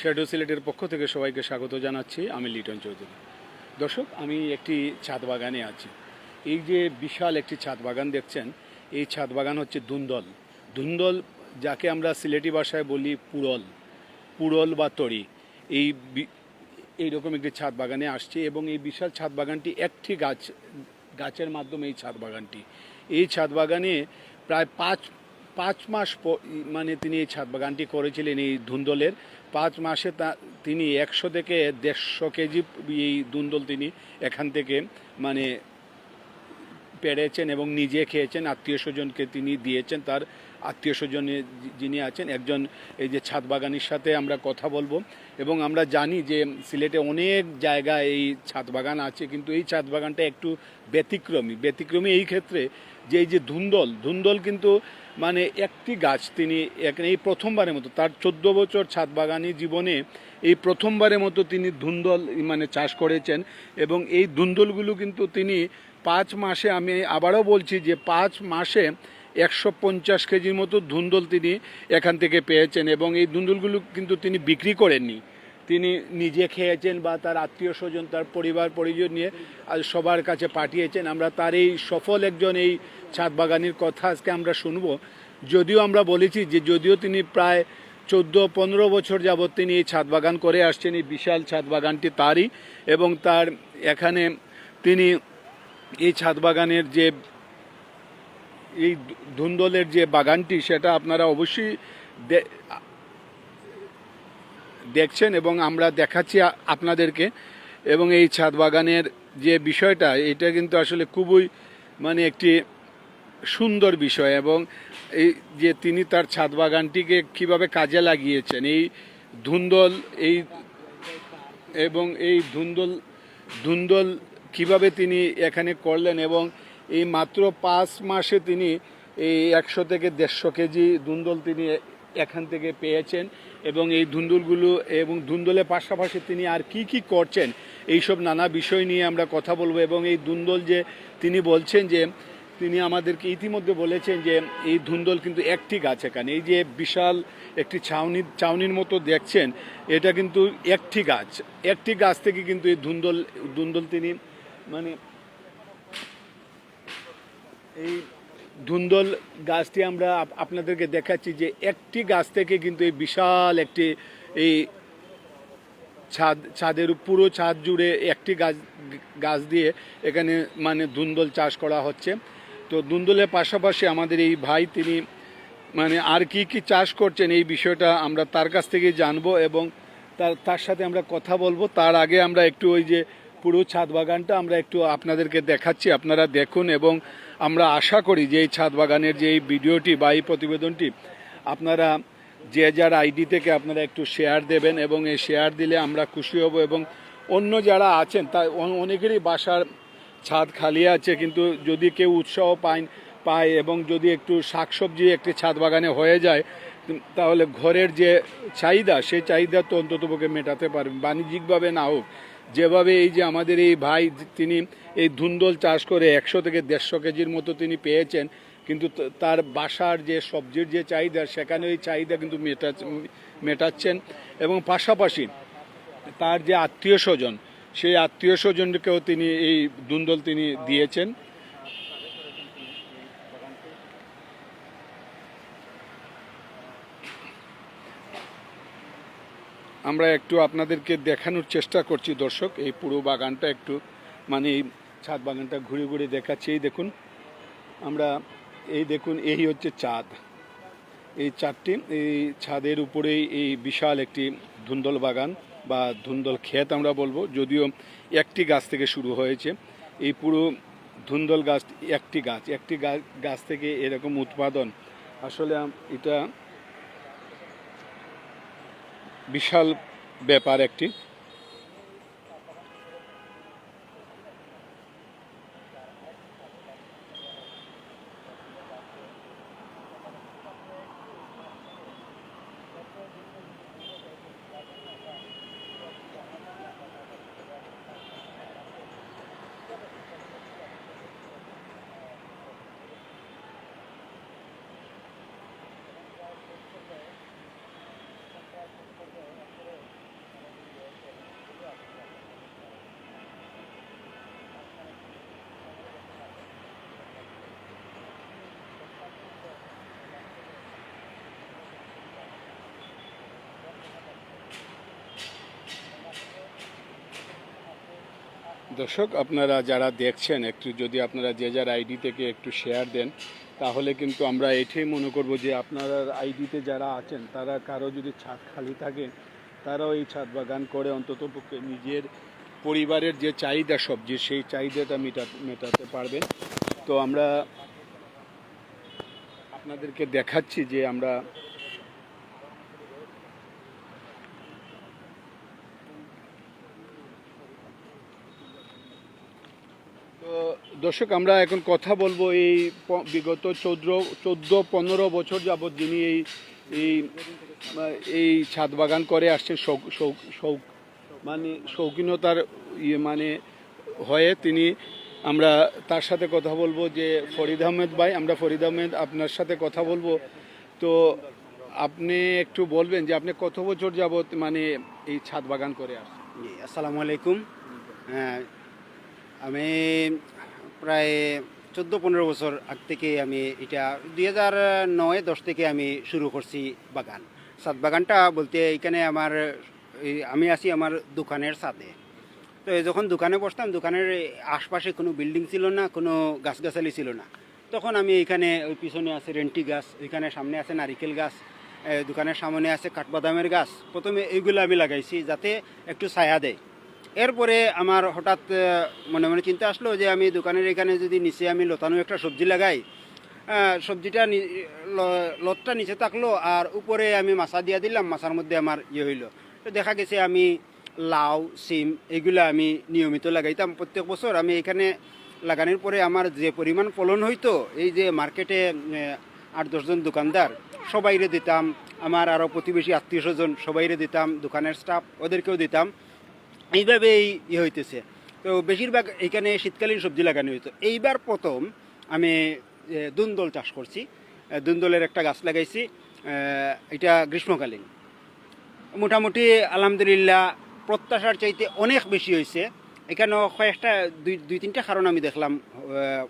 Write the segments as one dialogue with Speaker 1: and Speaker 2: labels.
Speaker 1: Shadow সিলেটের পক্ষ থেকে সবাইকে স্বাগত জানাচ্ছি। আমি লিটন চৌধুরী। দর্শক, আমি একটি ছাদ বাগানে আছি। এই যে বিশাল একটি ছাদ বাগান দেখছেন, এই ছাদ বাগান হচ্ছে দুন্দল। দুন্দল যাকে আমরা সিলেটি ভাষায় বলি পুরল। পুরল বা তরি। এই এইরকম একটি ছাদ বাগানে আসছে এবং এই বিশাল ছাদ বাগানটি একটি গাছ, গাছের মাধ্যমে এই ছাদ বাগানটি। এই ছাদ বাগানে প্রায় পাঁচ পাঁচ মাস মানে তিনি এই ছাদ বাগানটি করেছিলেন এই ধুন্দলের পাঁচ মাসে তা তিনি একশো থেকে দেড়শো কেজি এই দুন্দল তিনি এখান থেকে মানে পেরেছেন এবং নিজে খেয়েছেন। আত্মীয় স্বজনকে তিনি দিয়েছেন, তার আত্মীয় স্বজনে যিনি আছেন, একজন এই যে ছাদ বাগানের সাথে আমরা কথা বলব। এবং আমরা জানি যে সিলেটে অনেক জায়গায় এই ছাদ বাগান আছে, কিন্তু এই ছাদ বাগানটা একটু ব্যতিক্রমী। ব্যতিক্রমী এই ক্ষেত্রে যে এই যে ধুন্দল ধুন্দল কিন্তু মানে একটি গাছ তিনি এই প্রথমবারের মতো, তার চোদ্দ বছর ছাদ বাগানি জীবনে এই প্রথমবারের মতো তিনি ধুন্দল মানে চাষ করেছেন এবং এই ধুন্দলগুলো কিন্তু তিনি পাঁচ মাসে, আমি আবারও বলছি যে পাঁচ মাসে একশো পঞ্চাশ কেজির মতো ধুন্দল তিনি এখান থেকে পেয়েছেন এবং এই ধুন্দলগুলো কিন্তু তিনি বিক্রি করেননি। তিনি নিজে খেয়েছেন বা তার আত্মীয় স্বজন, তার পরিবার, পরিজন নিয়ে আজ সবার কাছে পাঠিয়েছেন। আমরা তার এই সফল একজন এই ছাদ বাগানির কথা আজকে আমরা শুনব। যদিও আমরা বলেছি যে যদিও তিনি প্রায় চোদ্দ, পনেরো বছর যাবৎ তিনি এই ছাদ বাগান করে আসছেন, এই বিশাল ছাদ বাগানটি তারই এবং তার এখানে তিনি এই ছাদ বাগানের যে এই ধুন্দলের যে বাগানটি, সেটা আপনারা অবশ্যই দেখছেন এবং আমরা দেখাচ্ছি আপনাদেরকে। এবং এই ছাদ বাগানের যে বিষয়টা, এটা কিন্তু আসলে খুবই মানে একটি সুন্দর বিষয় এবং এই যে তিনি তার ছাদ বাগানটিকে কীভাবে কাজে লাগিয়েছেন, এই ধুন্দল, এই এবং এই ধুন্দল ধুন্দল কীভাবে তিনি এখানে করলেন এবং এই মাত্র পাঁচ মাসে তিনি এই একশো থেকে দেড়শো কেজি ধুন্দল তিনি এখান থেকে পেয়েছেন। এবং এই ধুন্দুলগুলো এবং ধুন্দলের পাশাপাশি তিনি আর কি কি করছেন, এইসব নানা বিষয় নিয়ে আমরা কথা বলব। এবং এই ধুন্দল যে তিনি বলছেন যে, তিনি আমাদেরকে ইতিমধ্যে বলেছেন যে, এই ধুন্দল কিন্তু একটি গাছ এখানে। এই যে বিশাল একটি ছাউনি, ছাউনির মতো দেখছেন, এটা কিন্তু একটি গাছ। একটি গাছ থেকে কিন্তু এই ধুন্দল ধুন্দল তিনি মানে এই ধুন্দল গাছটি আমরা আপনাদেরকে দেখাচ্ছি যে একটি গাছ থেকে কিন্তু এই বিশাল একটি এই ছাদ, ছাদের পুরো ছাদ জুড়ে একটি গাছ গাছ দিয়ে এখানে মানে ধুন্দল চাষ করা হচ্ছে। তো ধুন্দলের পাশাপাশি আমাদের এই ভাই তিনি মানে আর কি কি চাষ করছেন এই বিষয়টা আমরা তার কাছ থেকে জানব এবং তার তার সাথে আমরা কথা বলব। তার আগে আমরা একটু ওই যে পুরো ছাদ বাগানটা আমরা একটু আপনাদেরকে দেখাচ্ছি, আপনারা দেখুন এবং আমরা আশা করি যে এই ছাদ বাগানের যে এই ভিডিওটি বা এই প্রতিবেদনটি, আপনারা যে যার আইডি থেকে আপনারা একটু শেয়ার দেবেন এবং এই শেয়ার দিলে আমরা খুশি হব এবং অন্য যারা আছেন তা অনেকেরই বাসার ছাদ খালি আছে কিন্তু যদি কেউ উৎসাহ পায় পায় এবং যদি একটু শাকসবজি একটি ছাদ বাগানে হয়ে যায় তাহলে ঘরের যে চাহিদা, সেই চাহিদা তো অন্ততপক্ষে মেটাতে পারবে বাণিজ্যিকভাবে না হোক যেভাবে এই যে আমাদের এই ভাই তিনি এই ধুন্দল চাষ করে একশো থেকে দেড়শো কেজির মতো তিনি পেয়েছেন, কিন্তু তার বাসার যে সবজির যে চাহিদা, সেখানে ওই চাহিদা কিন্তু মেটা মেটাচ্ছেন। এবং পাশাপাশি তার যে আত্মীয় স্বজন, সেই আত্মীয় স্বজনকেও তিনি এই দুন্দল তিনি দিয়েছেন। আমরা একটু আপনাদেরকে দেখানোর চেষ্টা করছি দর্শক, এই পুরো বাগানটা একটু মানে এই ছাদ বাগানটা ঘুরে ঘুরে দেখাচ্ছি। এই দেখুন, আমরা, এই দেখুন, এই হচ্ছে চাঁদ। এই চাঁদটি, এই ছাদের উপরেই এই বিশাল একটি ধুন্দল বাগান বা ধুন্দল ক্ষেত আমরা বলব, যদিও একটি গাছ থেকে শুরু হয়েছে। এই পুরো ধুন্দল গাছ একটি গাছ একটি গাছ থেকে এরকম উৎপাদন, আসলে এটা বিশাল ব্যাপার একটি। দর্শক, আপনারা যারা দেখছেন, একটু যদি আপনারা যে যার আইডি থেকে একটু শেয়ার দেন, তাহলে কিন্তু আমরা এটাই মনে করব যে আপনারা আইডিতে যারা আছেন, তারা কারও যদি ছাদ খালি থাকে, তারাও এই ছাদ বাগান করে অন্তত পক্ষে নিজের পরিবারের যে চাহিদা সবজির সেই চাহিদাটা মেটা, মেটাতে পারবেন। তো আমরা আপনাদেরকে দেখাচ্ছি যে আমরা তো দর্শক আমরা এখন কথা বলব এই বিগত চৌদ্দ চোদ্দ পনেরো বছর যাবৎ যিনি এই এই এই ছাদ বাগান করে আসছেন শৌক মানে শৌখিনতার ইয়ে মানে হয়ে তিনি আমরা তার সাথে কথা বলব যে ফরিদ আহমেদ ভাই আমরা ফরিদ আহমেদ আপনার সাথে কথা বলব। তো আপনি একটু বলবেন যে আপনি কত বছর যাবৎ মানে এই ছাদ বাগান করে আসছেন?
Speaker 2: আসসালামু আলাইকুম। হ্যাঁ, আমি প্রায় চোদ্দ পনেরো বছর আগ থেকে আমি এটা দুই হাজার নয় দশ থেকে আমি শুরু করছি বাগান। সাত বাগানটা বলতে এখানে আমার আমি আছি আমার দোকানের সাথে। তো যখন দোকানে বসতাম, দোকানের আশপাশে কোনো বিল্ডিং ছিল না, কোনো গাছগাছালি ছিল না। তখন আমি এখানে ওই পিছনে আছে রেন্টি গাছ ওইখানে সামনে আছে নারিকেল গাছ দোকানের সামনে আছে কাঠবাদামের গাছ। প্রথমে এইগুলো আমি লাগাইছি যাতে একটু ছায়া দেয়। এরপরে আমার হঠাৎ মনে মনে চিন্তা আসলো যে আমি দোকানের এখানে যদি নিচে আমি লতানো একটা সবজি লাগাই সবজিটা লতটা নিচে থাকল আর উপরে আমি মাছা দিয়া দিলাম, মাছার মধ্যে আমার ইয়ে হইল। তো দেখা গেছে আমি লাউ, সিম এগুলো আমি নিয়মিত লাগাইতাম। প্রত্যেক বছর আমি এখানে লাগানোর পরে আমার যে পরিমাণ ফলন হইতো, এই যে মার্কেটে আট দশজন দোকানদার, সবাইরে দিতাম। আমার আরও প্রতিবেশী আত্মীয় স্বজন সবাইরে দিতাম, দোকানের স্টাফ ওদেরকেও দিতাম। এইভাবেই ইয়ে হইতেছে। তো বেশিরভাগ এখানে শীতকালীন সবজি লাগানো হইতো। এইবার প্রথম আমি দুন্দল চাষ করছি। দুন্দলের একটা গাছ লাগাইছি এটা গ্রীষ্মকালীন। মোটামুটি আলহামদুলিল্লাহ প্রত্যাশার চাইতে অনেক বেশি হয়েছে এখানেও কয়েকটা দুই দুই তিনটা কারণ আমি দেখলাম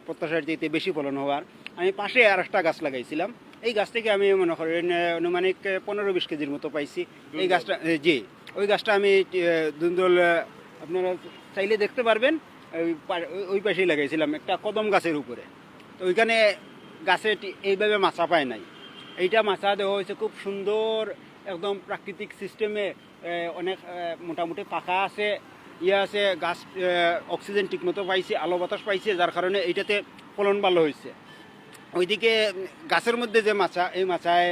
Speaker 2: প্রত্যাশার চাইতে বেশি ফলন হওয়ার। আমি পাশে আর একটা গাছ লাগাইছিলাম। এই গাছ থেকে আমি মনে করেন আনুমানিক পনেরো বিশ কেজির মতো পাইছি। এই গাছটা জি। ওই গাছটা আমি আহ, দুন্দল আপনারা চাইলে দেখতে পারবেন ওই পাশেই লাগাইছিলাম একটা কদম গাছের উপরে। তো ওইখানে গাছে এইভাবে মাছা পায় নাই। এইটা মাছা দেওয়া হয়েছে খুব সুন্দর একদম প্রাকৃতিক সিস্টেমে অনেক মোটামুটি পাকা আছে ইয়ে আছে গাছ অক্সিজেন ঠিকমতো পাইছে আলো বাতাস পাইছে যার কারণে এইটাতে ফলন ভালো হয়েছে। ওইদিকে গাছের মধ্যে যে মাছা এই মাছায়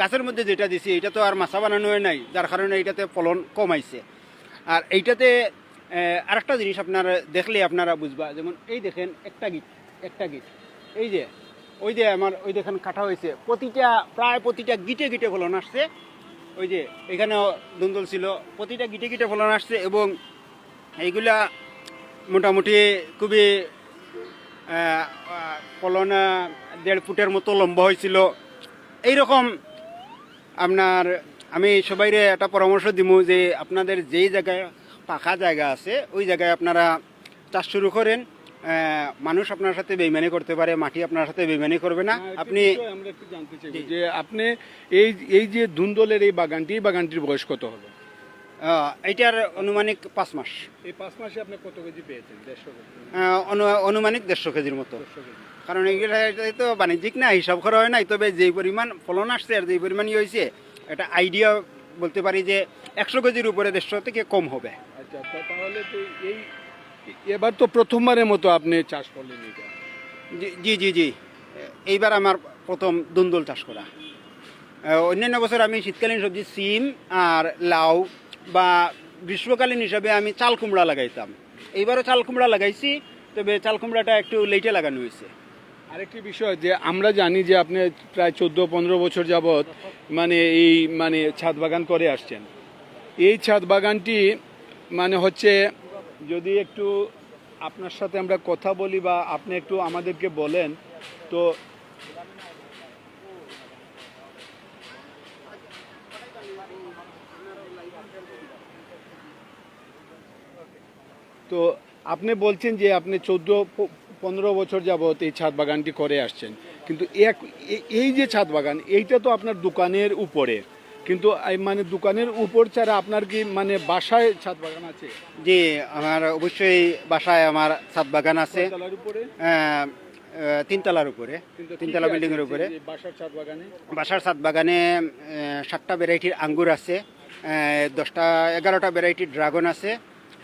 Speaker 2: গাছের মধ্যে যেটা দিছি এটা তো আর মাছা বানানো নাই, যার কারণে এইটাতে ফলন কমাইছে। আর এইটাতে আরেকটা জিনিস আপনার দেখলে আপনারা বুঝবা, যেমন এই দেখেন একটা গিট একটা গিট। এই যে, ওই যে আমার, ওই দেখেন কাটা হয়েছে। প্রতিটা, প্রায় প্রতিটা গিটে গিটে ফলন আসছে। ওই যে, এখানেও দুন্দল ছিল, প্রতিটা গিটে গিটে ফলন আসছে এবং এইগুলা মোটামুটি খুবই ফলন দেড় ফুটের মতো লম্বা হয়েছিল। এইরকম আপনার আমি সবাইরে একটা পরামর্শ দিব যে আপনাদের যেই জায়গায় পাকা জায়গা আছে ওই জায়গায় আপনারা চাষ শুরু করেন। মানুষ আপনার সাথে বেইমানি করতে পারে মাটি আপনার সাথে বেইমানি করবে না। আপনি
Speaker 1: আমরা একটু জানতে চাইব যে আপনি এই এই যে ধুন্দলের এই বাগানটি এই বাগানটির বয়স কত হবে?
Speaker 2: আহ, এইটার আনুমানিক পাঁচ মাস।
Speaker 1: এই পাঁচ মাসে আপনি কত কেজি পেয়েছেন? দেড়শো কেজি।
Speaker 2: আহ, অনু- আনুমানিক দেড়শো কেজির মতো।
Speaker 1: দেড়শো কেজি।
Speaker 2: কারণ এইগুলা তো বাণিজ্যিক না হিসাব করা হয় নাই তবে যেই পরিমাণ ফলন আসছে আর যেই পরিমাণ হয়েছে এটা আইডিয়া বলতে পারি যে একশো কেজির উপরে দেড়শো থেকে কম হবে।
Speaker 1: আচ্ছা তাহলে তো এই এবার তো প্রথমবারের মতো আপনি চাষ করলেন এটা।
Speaker 2: জি জি জি এইবার আমার প্রথম দুন্দল চাষ করা। অন্যান্য বছর আমি শীতকালীন সবজি সিম আর লাউ বা গ্রীষ্মকালীন হিসাবে আমি চাল কুমড়া লাগাইতাম। এইবারও চাল কুমড়া লাগাইছি তবে চাল কুমড়াটা একটু লেটে লাগানো হয়েছে।
Speaker 1: আরেকটি বিষয় যে আমরা জানি যে আপনি প্রায় চোদ্দ, পনেরো বছর যাবৎ মানে এই মানে ছাদ বাগান করে আসছেন। এই ছাদ বাগানটি মানে হচ্ছে যদি একটু আপনার সাথে আমরা কথা বলি বা আপনি একটু আমাদেরকে বলেন, তো তো আপনি বলছেন যে আপনি চোদ্দ পনেরো বছর যাবত এই ছাদ বাগানটি করে আসছেন। কিন্তু এক এই যে ছাদ বাগান এইটা তো আপনার দোকানের উপরে। কিন্তু মানে দোকানের উপর ছাড়া আপনার কি মানে বাসায় ছাদ বাগান আছে?
Speaker 2: জি আমার অবশ্যই বাসায় আমার ছাদ বাগান আছে। তিনতলার উপরে। তিনতলা বিল্ডিং এর উপরে।
Speaker 1: বাসার ছাদ বাগানে?
Speaker 2: সাতটা ভ্যারাইটির আঙ্গুর আছে। দশটা এগারোটা ভ্যারাইটির ড্রাগন আছে।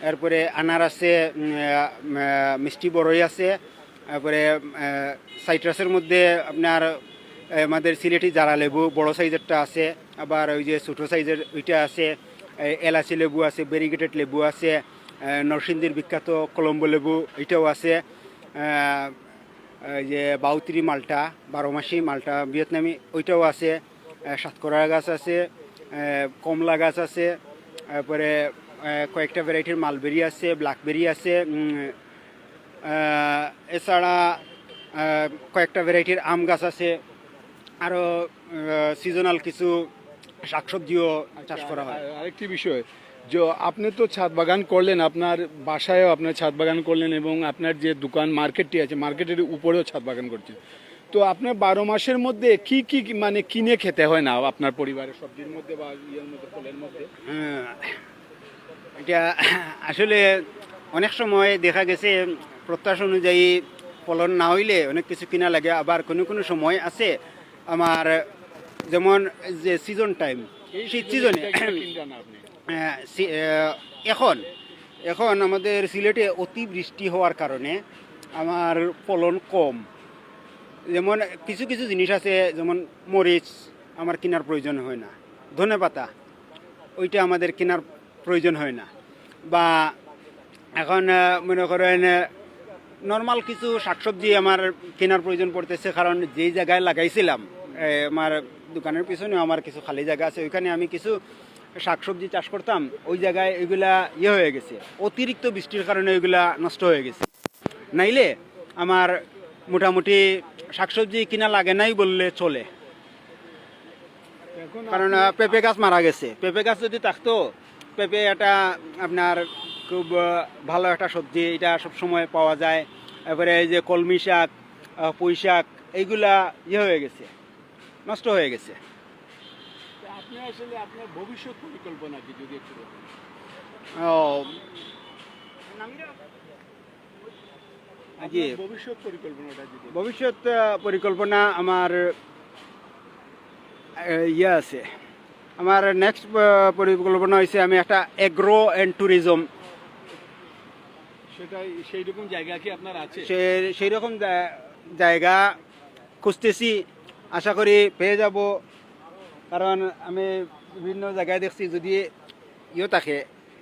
Speaker 2: এরপরে আনার আছে মিষ্টি বড়ই আছে তারপরে সাইট্রাসের মধ্যে আপনার আমাদের সিলেটি জারা লেবু বড় সাইজেরটা আছে, আবার ওই যে ছোটো সাইজের ওইটা আছে এলাচি লেবু আছে ব্যারিগেটেড লেবু আছে নরসিংদীর বিখ্যাত কলম্বো লেবু এটাও আছে যে বাউত্রি মালটা বারো মাসি মালটা, ভিয়েতনামি ওইটাও আছে সাতকরা গাছ আছে কমলা গাছ আছে তারপরে কয়েকটা ভ্যারাইটির মালবেরি আছে ব্ল্যাকবেরি আছে এছাড়া কয়েকটা ভ্যারাইটির আম গাছ আছে। আরও সিজনাল কিছু শাকসবজিও চাষ করা হয়।
Speaker 1: আর- আরেকটি বিষয় যে আপনি তো ছাদ বাগান করলেন আপনার বাসায়ও আপনার ছাদ বাগান করলেন এবং আপনার যে দোকান মার্কেটটি আছে মার্কেটের উপরেও ছাদ বাগান করছেন। তো আপনার বারো মাসের মধ্যে কি কি কি মানে কিনে খেতে হয় না আপনার পরিবারের সবজির মধ্যে বা ইয়ের মধ্যে ফলের মধ্যে?
Speaker 2: হ্যাঁ, এটা আসলে অনেক সময় দেখা গেছে প্রত্যাশা অনুযায়ী ফলন না হইলে অনেক কিছু কিনা লাগে। আবার কোনো কোনো সময় আছে আমার যেমন যে সিজন টাইম শীত সিজনে
Speaker 1: কিনলেন আপনি।
Speaker 2: আহ, সি- আহ, এখন এখন আমাদের সিলেটে অতিবৃষ্টি হওয়ার কারণে আমার ফলন কম। যেমন কিছু কিছু জিনিস আছে যেমন মরিচ আমার কেনার প্রয়োজন হয় না। ধনে পাতা ওইটা আমাদের কেনার প্রয়োজন হয় না। বা এখন মনে করেন নর্মাল কিছু শাকসবজি আমার কেনার প্রয়োজন পড়তেছে কারণ যেই জায়গায় লাগাইছিলাম আমার দোকানের পিছনে আমার কিছু খালি জায়গা আছে ওইখানে আমি কিছু শাকসবজি চাষ করতাম ওই জায়গায় এগুলা ইয়ে হয়ে গেছে। অতিরিক্ত বৃষ্টির কারণে ওইগুলা নষ্ট হয়ে গেছে। নাইলে আমার মোটামুটি শাকসবজি কিনা লাগে নাই বললে চলে। কারণ পেঁপে গাছ মারা গেছে। পেঁপে গাছ যদি থাকতো পেঁপে এটা আপনার খুব ভালো একটা সবজি এটা সবসময় পাওয়া যায়। এবারে এই যে কলমি শাক পুঁই শাক এইগুলা ইয়ে হয়ে গেছে নষ্ট হয়ে গেছে।
Speaker 1: আপনি আসলে আপনার ভবিষ্যৎ পরিকল্পনা কি যদি একটু
Speaker 2: ও জি।
Speaker 1: ভবিষ্যৎ পরিকল্পনাটা
Speaker 2: ভবিষ্যৎ পরিকল্পনা আমার ইয়ে আছে। আমার নেক্সট পরিকল্পনা হয়েছে আমি একটা এগ্রো অ্যান্ড ট্যুরিজম
Speaker 1: সেটাই সেই রকম জায়গা কি আপনার আছে?
Speaker 2: সেই রকম জায়গা খুঁজতেছি আশা করি পেয়ে যাব। কারণ আমি বিভিন্ন জায়গায় দেখছি যদি ইয়ে থাকে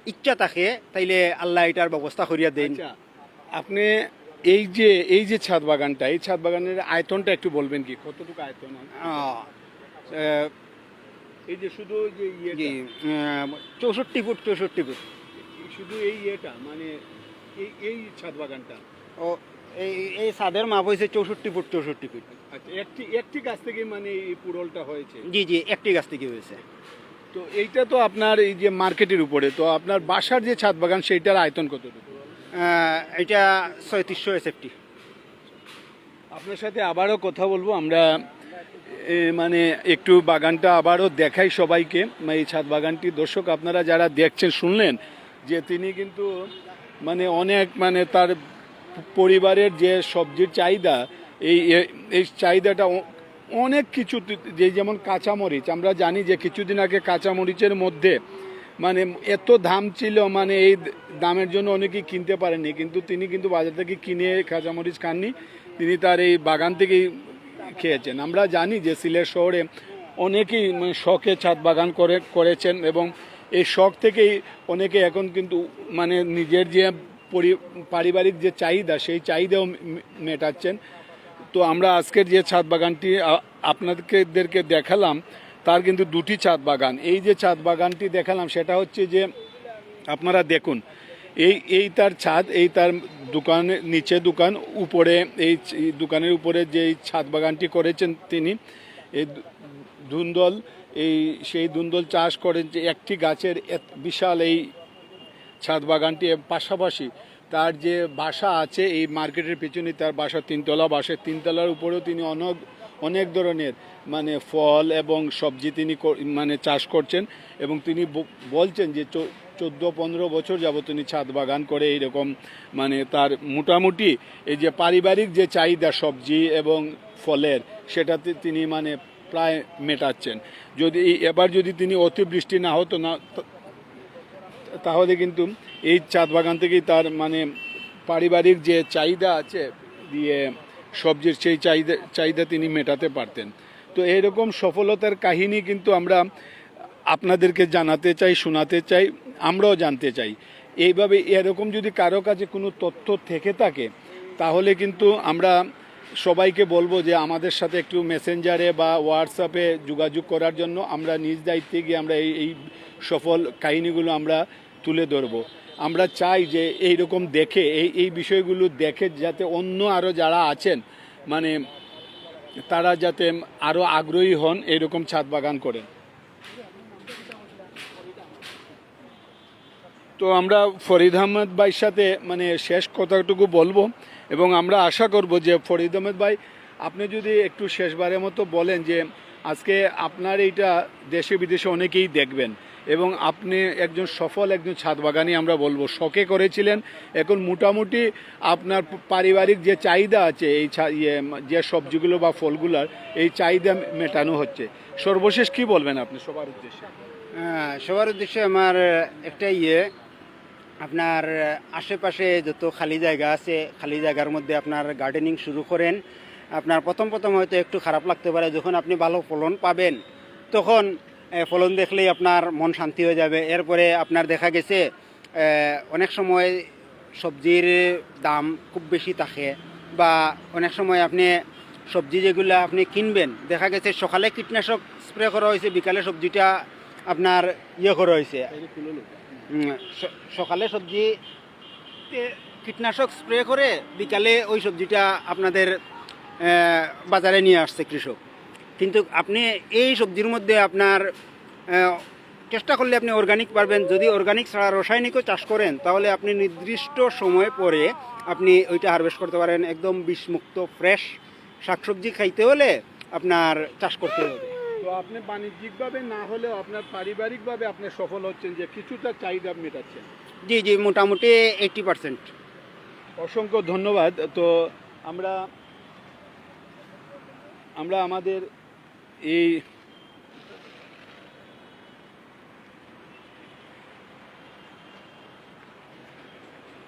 Speaker 2: ইচ্ছা থাকে তাইলে আল্লাহ এটার ব্যবস্থা করিয়া দেন।
Speaker 1: আচ্ছা আপনি এই যে এই যে ছাদ বাগানটা এই ছাদ বাগানের আয়তনটা একটু বলবেন কি? কতটুকু আয়তন? হয়? এই যে শুধু যে
Speaker 2: জি
Speaker 1: ইয়েটা
Speaker 2: চৌষট্টি ফুট চৌষট্টি ফুট।
Speaker 1: শুধু এই ইয়েটা? মানে এই এই ছাদ বাগানটা?
Speaker 2: ও এই এই ছাদের মাপ হয়েছে চৌষট্টি ফুট চৌষট্টি ফুট।
Speaker 1: আচ্ছা একটি একটি গাছ থেকে মানে এই পুরলটা হয়েছে?
Speaker 2: জি জি একটি গাছ থেকে হয়েছে।
Speaker 1: তো এইটা তো আপনার এই যে মার্কেটের উপরে তো আপনার বাসার যে ছাদ বাগান সেইটার আয়তন কতটুকু?
Speaker 2: এটা ছয়ত্রিশশো এসএফটি।
Speaker 1: আপনার সাথে আবারও কথা বলব আমরা মানে একটু বাগানটা আবারও দেখাই সবাইকে। এই ছাদ বাগানটি। দর্শক, আপনারা যারা দেখছেন, শুনলেন যে তিনি কিন্তু মানে অনেক মানে তার পরিবারের যে সবজির চাহিদা, এই এই চাহিদাটা অনেক কিছু যে যেমন কাঁচামরিচ, আমরা জানি যে কিছুদিন আগে কাঁচামরিচের মধ্যে মানে এত দাম ছিল মানে এই দামের জন্য অনেকেই কিনতে পারেননি। কিন্তু তিনি কিন্তু বাজার থেকে কিনে কাঁচামরিচ খাননি। তিনি তার এই বাগান থেকেই খেয়েছেন। আমরা জানি যে সিলেট শহরে অনেকেই মানে শখে ছাদ বাগান করে, করেছেন এবং এই শখ থেকেই অনেকে এখন কিন্তু মানে নিজের যে পরি- পারিবারিক যে চাহিদা, সেই চাহিদাও মেটাচ্ছেন। তো আমরা আজকের যে ছাদ বাগানটি আপনাদেরকে দেখালাম, তার কিন্তু দুটি ছাদ বাগান। এই যে ছাদ বাগানটি দেখালাম, সেটা হচ্ছে যে, আপনারা দেখুন এই এই তার ছাদ, এই তার দোকানের নিচে দোকান, উপরে এই দোকানের উপরে যে ছাদ বাগানটি করেছেন তিনি, এই ধুন্দল এই সেই ধুন্দল চাষ করেন যে একটি গাছের বিশাল এই ছাদ বাগানটি পাশাপাশি তার যে বাসা আছে এই মার্কেটের পেছনে তার বাসা তিনতলা বাসা তিনতলার উপরেও তিনি অনেক অনেক ধরনের মানে ফল এবং সবজি তিনি মানে চাষ করছেন এবং তিনি বলছেন যে চোদ্দ পনেরো বছর যাবত তিনি ছাদ বাগান করে এইরকম মানে তার মোটামুটি এই যে পারিবারিক যে চাহিদা সবজি এবং ফলের, সেটাতে তিনি মানে প্রায় মেটাচ্ছেন। যদি এবার যদি তিনি অতিবৃষ্টি না হতো না তাহলে কিন্তু এই চাঁদ বাগান থেকেই তার মানে পারিবারিক যে চাহিদা আছে দিয়ে সবজির সেই চাহিদা চাহিদা তিনি মেটাতে পারতেন। তো এরকম সফলতার কাহিনী কিন্তু আমরা আপনাদেরকে জানাতে চাই, শোনাতে চাই। আমরাও জানতে চাই। এইভাবে এরকম যদি কারও কাছে কোনো তথ্য থেকে থাকে, তাহলে কিন্তু আমরা সবাইকে বলব যে আমাদের সাথে একটু মেসেঞ্জারে বা হোয়াটসঅ্যাপে যোগাযোগ করার জন্য আমরা নিজ দায়িত্বে গিয়ে আমরা এই এই সফল কাহিনিগুলো আমরা তুলে ধরবো। আমরা চাই যে এই রকম দেখে, এই এই বিষয়গুলো দেখে যাতে অন্য আরও যারা আছেন মানে তারা যাতে আরও আগ্রহী হন এরকম ছাদ বাগান করেন তো আমরা ফরিদ আহমেদ ভাইয়ের সাথে মানে শেষ কথাটুকু বলব এবং আমরা আশা করব যে ফরিদ আহমেদ ভাই আপনি যদি একটু শেষবারের মতো বলেন যে আজকে আপনার এইটা দেশে বিদেশে অনেকেই দেখবেন এবং আপনি একজন সফল একজন ছাদ বাগানি আমরা বলব। শখে করেছিলেন এখন মোটামুটি আপনার পারিবারিক যে চাহিদা আছে এই ইয়ে যে সবজিগুলো বা ফলগুলার এই চাহিদা মেটানো হচ্ছে। সর্বশেষ কি বলবেন আপনি সবার উদ্দেশ্যে?
Speaker 2: হ্যাঁ, সবার উদ্দেশ্যে আমার একটা ইয়ে আপনার আশেপাশে যত খালি জায়গা আছে, খালি জায়গার মধ্যে আপনার গার্ডেনিং শুরু করেন। আপনার প্রথম প্রথম হয়তো একটু খারাপ লাগতে পারে, যখন আপনি ভালো ফলন পাবেন, তখন ফলন দেখলেই আপনার মন শান্তি হয়ে যাবে। এরপরে আপনার দেখা গেছে অনেক সময় সবজির দাম খুব বেশি থাকে বা অনেক সময় আপনি সবজি যেগুলো আপনি কিনবেন, দেখা গেছে সকালে কীটনাশক স্প্রে করা হয়েছে, বিকালে সবজিটা আপনার ইয়ে করা হয়েছে। সকালে সবজি কীটনাশক স্প্রে করে বিকালে ওই সবজিটা আপনাদের বাজারে নিয়ে আসছে কৃষক। কিন্তু আপনি এই সবজির মধ্যে আপনার চেষ্টা করলে আপনি অর্গানিক পারবেন। যদি অর্গানিক ছাড়া রাসায়নিকও চাষ করেন, তাহলে আপনি নির্দিষ্ট সময় পরে আপনি ওইটা হারভেস্ট করতে পারেন। একদম বিষমুক্ত ফ্রেশ শাকসবজি খাইতে হলে আপনার চাষ করতে হবে।
Speaker 1: আপনি বাণিজ্যিকভাবে না হলেও আপনার পারিবারিকভাবে আপনি সফল হচ্ছেন যে কিছুটা চাহিদা মেটাচ্ছেন।
Speaker 2: জি জি মোটামুটি এইটটি পার্সেন্ট
Speaker 1: অসংখ্য ধন্যবাদ। তো আমরা আমরা আমাদের এই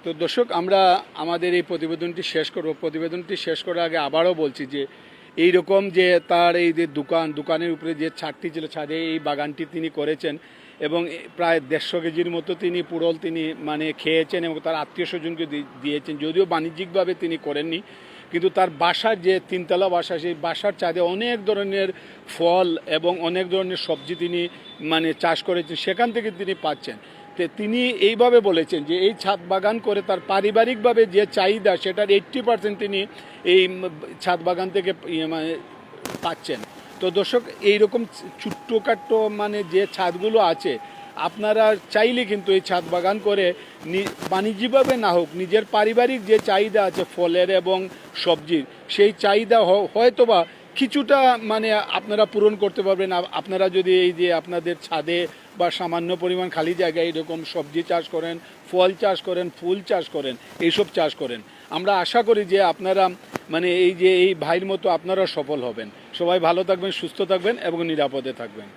Speaker 1: তো দর্শক আমরা আমাদের এই প্রতিবেদনটি শেষ করব। প্রতিবেদনটি শেষ করার আগে আবারও বলছি যে এই রকম যে তার এই যে দোকান, দোকানের উপরে যে ছাদটি ছিল, ছাদে এই বাগানটি তিনি করেছেন এবং প্রায় দেড়শো কেজির মতো তিনি পুরল তিনি মানে খেয়েছেন এবং তার আত্মীয় স্বজনকে দিয়েছেন। যদিও বাণিজ্যিকভাবে তিনি করেননি, কিন্তু তার বাসার যে তিনতলা বাসা, সেই বাসার ছাদে অনেক ধরনের ফল এবং অনেক ধরনের সবজি তিনি মানে চাষ করেছেন, সেখান থেকে তিনি পাচ্ছেন। তে তিনি এইভাবে বলেছেন যে এই ছাদ বাগান করে তার পারিবারিকভাবে যে চাহিদা, সেটার এইট্টি পার্সেন্ট তিনি এই ছাদ বাগান থেকে ইয়ে মানে পাচ্ছেন। তো দর্শক, এইরকম ছোট্টখাট্ট মানে যে ছাদগুলো আছে, আপনারা চাইলে কিন্তু এই ছাদ বাগান করে বাণিজ্যিকভাবে না হোক, নিজের পারিবারিক যে চাহিদা আছে, ফলের এবং সবজির, সেই চাহিদা হয়তোবা কিছুটা মানে আপনারা পূরণ করতে পারবেন। আপনারা যদি এই যে আপনাদের ছাদে বা সামান্য পরিমাণ খালি জায়গায় এরকম সবজি চাষ করেন, ফল চাষ করেন, ফুল চাষ করেন, এইসব চাষ করেন, আমরা আশা করি যে আপনারা মানে এই যে এই ভাইয়ের মতো আপনারা সফল হবেন। সবাই ভালো থাকবেন, সুস্থ থাকবেন এবং নিরাপদে থাকবেন।